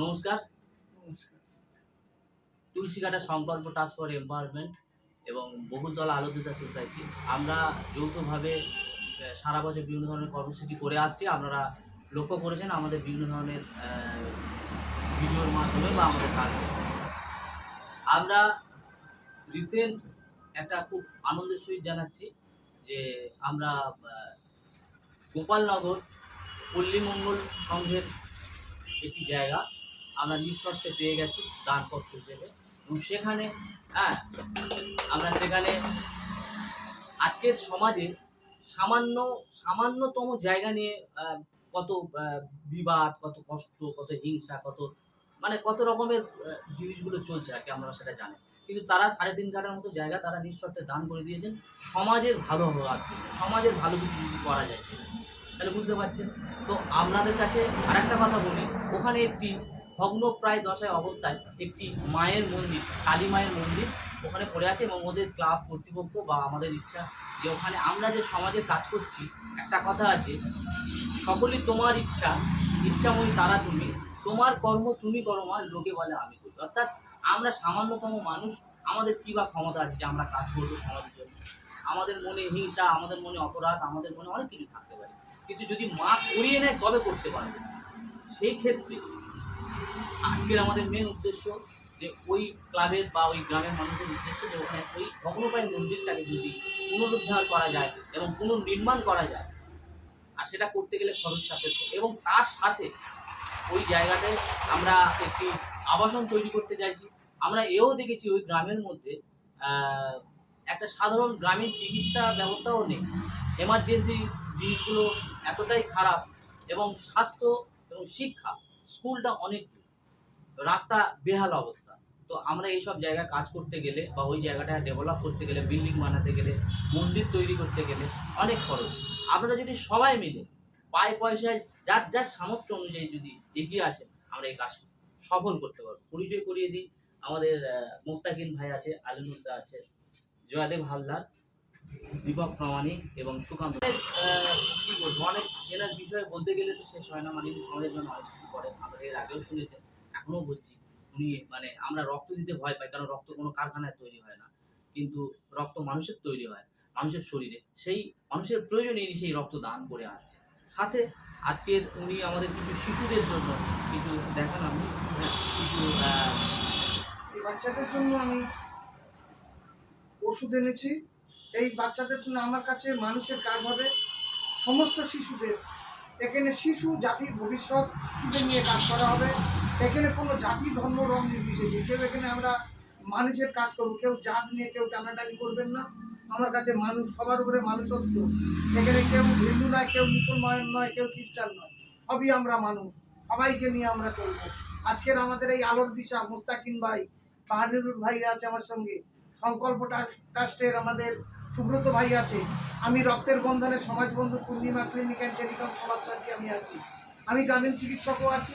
নমস্কার। তুলসীকাটা সংকল্প task for empowerment এবং বহুতলা আলোকিতা সোসাইটি আমরা যৌথভাবে সারা বছর বিভিন্ন ধরনের কর্মসূচি করে আসছি। আপনারা লক্ষ্য করেছেন আমাদের বিভিন্ন ধরনের ভিডিওর মাধ্যমে বা আমাদের কাজ। আমরা রিসেন্ট একটা খুব আনন্দের সহিত জানাচ্ছি যে আমরা গোপালনগর পল্লীমঙ্গল সংঘের একটি জায়গা। আমরা নিঃশর্তে পেয়ে গেছি, দানপত্র হিসেবে এবং সেখানে হ্যাঁ আমরা সেখানে আজকের সমাজে সামান্য, সামান্যতম জায়গা নিয়ে কত বিবাদ, কত কষ্ট, কত হিংসা, কত মানে কত রকমের জিনিসগুলো চলছে আর কি আমরা সেটা জানি। কিন্তু তারা সাড়ে তিন কাটার মতো জায়গা তারা নিঃশর্তে দান করে দিয়েছেন। সমাজের ভালো হওয়ার সমাজের ভালো কিছু করা যায়, তাহলে বুঝতে পারছেন? তো আপনাদের কাছে আরেকটা কথা বলি। ওখানে একটি ভগ্নপ্রায় দশায় অবস্থায় একটি মায়ের মন্দির, কালী মায়ের মন্দির ওখানে পড়ে আছে এবং ওদের ক্লাব, কর্তৃপক্ষ বা আমাদের ইচ্ছা যে ওখানে আমরা যে সমাজে কাজ করছি, একটা কথা আছে, সকলই তোমার ইচ্ছা ইচ্ছা ইচ্ছাময়ী তারা তুমি, তোমার কর্ম তুমি করো মা, লোকে বলে আমি করি। অর্থাৎ আমরা সামান্যতম মানুষ, আমাদের কী বা ক্ষমতা আছে যে আমরা কাজ করব সমাজের জন্য? আমাদের মনে হিংসা, আমাদের মনে অপরাধ, আমাদের মনে অনেক কিছু থাকতে পারে। কিন্তু যদি মা করিয়ে নেয়, তবে করতে পারবে সেই ক্ষেত্রে আজকের আমাদের মেন উদ্দেশ্য যে ওই ক্লাবের বা ওই গ্রামের মানুষের উদ্দেশ্য যে ওখানে ওই ভগ্নপ্রায় মন্দিরটাকে যদি পুনরুদ্ধার করা যায় এবং পুনর্নির্মাণ করা যায়, আর সেটা করতে গেলে খরচ সাপেক্ষ। এবং তার সাথে ওই জায়গাটায় আমরা একটি আবাসন তৈরি করতে চাইছি। আমরা এও দেখেছি ওই গ্রামের মধ্যে একটা সাধারণ গ্রামীণ চিকিৎসা ব্যবস্থাও নেই। এমার্জেন্সি জিনিসগুলো এতটাই খারাপ এবং স্বাস্থ্য এবং শিক্ষা, স্কুলটা অনেক রাস্তা বেহাল অবস্থা। তো আমরা এইসব জায়গায় কাজ করতে গেলে বা ওই জায়গাটা ডেভেলপ করতে গেলে বিল্ডিং বানাতে গেলে, মন্দির তৈরি করতে গেলে অনেক খরচ। আপনারা যদি সবাই মিলে পায়ে পয়সায় যার যার সামর্থ্য অনুযায়ী যদি এগিয়ে আসেন আমরা এই কাজ সফল করতে পারব। পরিচয় করিয়ে দিই। আমাদের মোস্তাকিন ভাই আছে আলিনুদ্দা আছে, জয়দেব হালদার, দীপক প্রামাণিক এবং সুকান্ত। কি বলব, অনেক এনার বিষয়ে বলতে গেলে তো শেষ হয় না মানে সমাজের জন্য অনেক কিছু করেন আমরা এর আগেও শুনেছেন এখনও বলছি উনি মানে আমরা রক্ত দিতে ভয় পাই কারণ রক্ত কোনো কারখানায় তৈরি হয় না। কিন্তু রক্ত মানুষের তৈরি হয় মানুষের শরীরে। সেই মানুষের প্রয়োজনে ইনি সেই রক্ত দান করে আসছে সাথে আজকের উনি আমাদের কিছু শিশুদের জন্য কিছু দেখান আপনি হ্যাঁ, কিছু বাচ্চাদের জন্য আমি ওষুধ এনেছি। এই বাচ্চাদের জন্য আমার কাছে মানুষের কাজ হবে। সমস্ত শিশুদের এখানে শিশু জাতির ভবিষ্যৎ নিয়ে কাজ করা হবে। এখানে কোনো জাতি, ধর্ম, রং নির্বিশেষে কেউ এখানে আমরা মানুষের কাজ করব, কেউ জাত নিয়ে কেউ টানাটানি করবেন না। আমার কাছে মানুষ, সবার উপরে মানুষত্ব। এখানে কেউ হিন্দু নয়, কেউ মুসলমান নয়, কেউ খ্রিস্টান নয়। সবই আমরা মানুষ। সবাইকে নিয়ে আমরা চলবো। আজকের আমাদের এই আলোর দিশা মুস্তাকিন ভাই বাহানুরুল ভাইরা আছে আমার সঙ্গে। সংকল্প ট্রাস্ট- ট্রাস্টের আমাদের সুব্রত ভাই আছে। আমি রক্তের বন্ধনে সমাজ বন্ধু পূর্ণিমা ক্লিনিক অ্যান্ড টেলিকম সমাজসাথী আমি আছি। আমি গ্রামীণ চিকিৎসকও আছি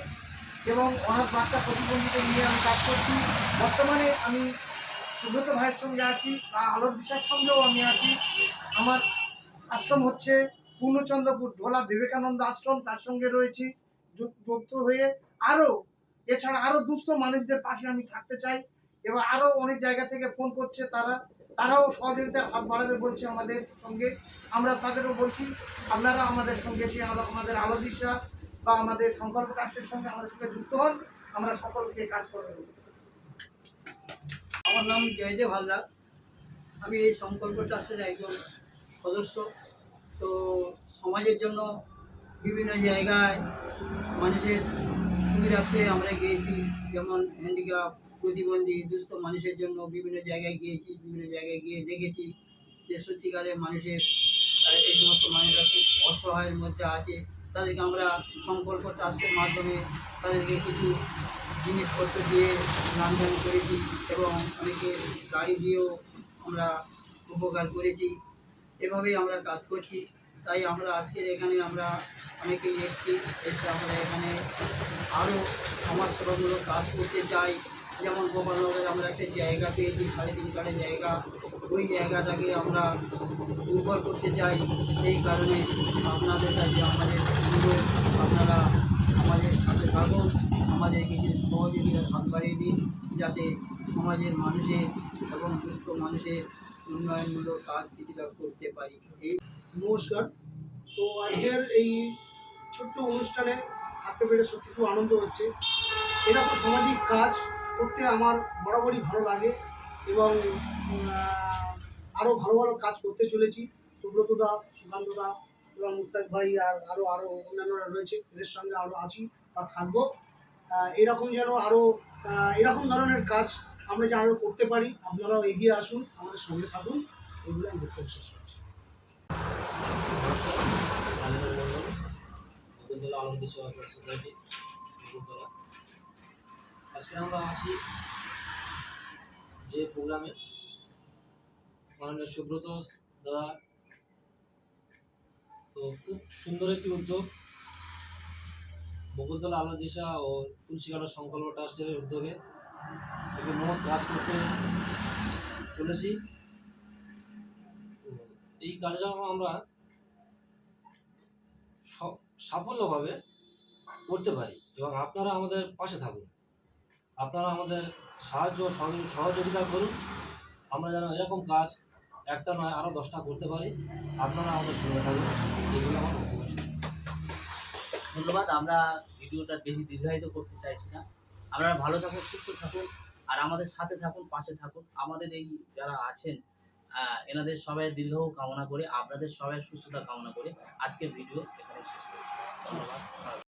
এবং অনাথ বাচ্চা প্রতিবন্ধীদের নিয়ে আমি কাজ করছি। বর্তমানে আমি সুব্রত ভাইয়ের সঙ্গে আছি, বা আলোর দিশার সঙ্গেও আমি আছি। আমার আশ্রম হচ্ছে পূর্ণচন্দ্রপুর ঢোলা বিবেকানন্দ আশ্রম, তার সঙ্গে রয়েছি যুক- যুক্ত হয়ে। আরও, এছাড়া আরও দুস্থ মানুষদের পাশে আমি থাকতে চাই। এবং আরও অনেক জায়গা থেকে ফোন করছে তারা। তারাও সহযোগিতার হাত বাড়াবে বলছে আমাদের সঙ্গে। আমরা তাদেরও বলছি, আপনারা আমাদের সঙ্গে এসে আমাদের আলো দিশা বা আমাদের সংকল্প ট্রাস্টের সঙ্গে আমাদের সঙ্গে যুক্ত হন। আমরা সকলকে কাজ করে দেবো আমার নাম জয়দেব হালদার। আমি এই সংকল্প ট্রাস্টের একজন সদস্য। তো সমাজের জন্য বিভিন্ন জায়গায় মানুষের সুবিধার্থে আমরা গিয়েছি, যেমন হ্যান্ডিক্যাপ প্রতিবন্ধী দুস্থ মানুষের জন্য বিভিন্ন জায়গায় গিয়েছি, বিভিন্ন জায়গায় গিয়ে দেখেছি যে সত্যিকারের মানুষের এই সমস্ত মানুষরা খুব অসহায়ের মধ্যে আছে, তাদেরকে আমরা সংকল্প ট্রাস্টের মাধ্যমে তাদেরকে কিছু জিনিসপত্র দিয়ে দান করেছি এবং অনেকে গাড়ি দিয়েও আমরা উপকার করেছি। এভাবেই আমরা কাজ করছি। তাই আমরা আজকের এখানে আমরা অনেকেই এসেছি, এসে আমরা এখানে আরও সমাজসেবামূলক কাজ করতে চাই। যেমন গোপালনগরে আমরা একটা জায়গা পেয়েছি, সাড়ে তিন কাঠের জায়গা। ওই জায়গাটাকে আমরা উর্বর করতে চাই। সেই কারণে আপনাদের কাছে আমাদের অনুরোধ, আপনারা আমাদের সাথে থাকুন, আমাদের কিছু সহযোগিতার হাত বাড়িয়ে দিন, যাতে সমাজের মানুষের এবং দুস্থ মানুষের উন্নয়নমূলক কাজ কিছুটা করতে পারি। নমস্কার। তো আজকের এই ছোট্ট অনুষ্ঠানে থাকতে পেরে সত্যি খুব আনন্দ হচ্ছে। এটা তো সামাজিক কাজ। করতে আমার বরাবরই ভালো লাগে এবং আরও ভালো ভালো কাজ করতে চলেছি। সুব্রতদা সুকান্তদা এবং মুস্তাক ভাই আর আরও আরও অন্যান্যরা রয়েছে। এদের সঙ্গে আরও আছি বা থাকব। এরকম যেন আরও এরকম ধরনের কাজ আমরা যেন আরও করতে পারি, আপনারাও এগিয়ে আসুন, আমাদের সঙ্গে থাকুন। এগুলো আমি বক্তব্য শেষ করছি। সেবা সোসাইটি আজকে আমরা আছি যে প্রোগ্রামে। মাননীয় সুব্রত দাদা। তো খুব সুন্দর একটি উদ্যোগ। বকুলতলা আলো দিশা ও তুলসীকাটা সংকল্প ট্রাস্টের উদ্যোগে একটি মহৎ কাজ করতে চলেছি। এই কার্যক্রম আমরা সাফল্যভাবে করতে পারি এবং আপনারা আমাদের পাশে থাকুন। আপনারা আমাদের সাহায্য সহযোগিতা করুন। আমরা যেন এরকম কাজ একটা নয় আরও দশটা করতে পারি। আপনারা আমাদের সঙ্গে থাকুন। এগুলো আমার ধন্যবাদ। আমরা ভিডিওটা বেশি দীর্ঘায়িত করতে চাইছি না। আপনারা ভালো থাকুন, সুস্থ থাকুন, আর আমাদের সাথে থাকুন, পাশে থাকুন। আমাদের এই যারা আছেন এনাদের সবাই দীর্ঘ কামনা করে, আপনাদের সবাই সুস্থতা কামনা করে আজকের ভিডিও এখানে শেষ করছি। ধন্যবাদ।